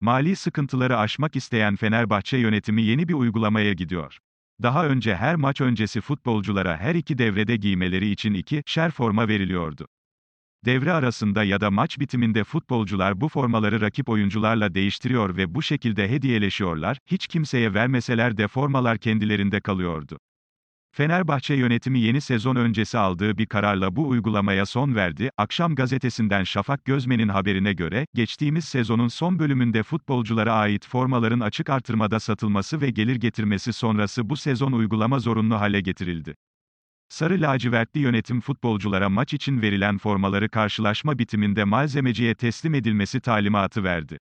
Mali sıkıntıları aşmak isteyen Fenerbahçe yönetimi yeni bir uygulamaya gidiyor. Daha önce her maç öncesi futbolculara her iki devrede giymeleri için iki şer forma veriliyordu. Devre arasında ya da maç bitiminde futbolcular bu formaları rakip oyuncularla değiştiriyor ve bu şekilde hediyeleşiyorlar, hiç kimseye vermeseler de formalar kendilerinde kalıyordu. Fenerbahçe yönetimi yeni sezon öncesi aldığı bir kararla bu uygulamaya son verdi. Akşam gazetesinden Şafak Gözmen'in haberine göre, geçtiğimiz sezonun son bölümünde futbolculara ait formaların açık artırmada satılması ve gelir getirmesi sonrası bu sezon uygulama zorunlu hale getirildi. Sarı lacivertli yönetim futbolculara maç için verilen formaları karşılaşma bitiminde malzemeciye teslim edilmesi talimatı verdi.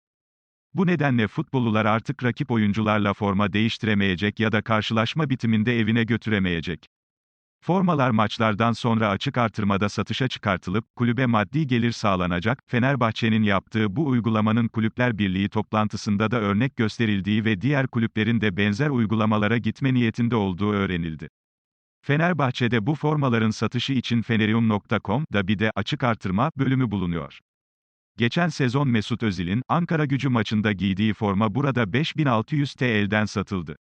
Bu nedenle futbolcular artık rakip oyuncularla forma değiştiremeyecek ya da karşılaşma bitiminde evine götüremeyecek. Formalar maçlardan sonra açık artırmada satışa çıkartılıp, kulübe maddi gelir sağlanacak, Fenerbahçe'nin yaptığı bu uygulamanın Kulüpler Birliği toplantısında da örnek gösterildiği ve diğer kulüplerin de benzer uygulamalara gitme niyetinde olduğu öğrenildi. Fenerbahçe'de bu formaların satışı için Fenerium.com'da bir de açık artırma bölümü bulunuyor. Geçen sezon Mesut Özil'in Ankara gücü maçında giydiği forma burada 5600 TL'den satıldı.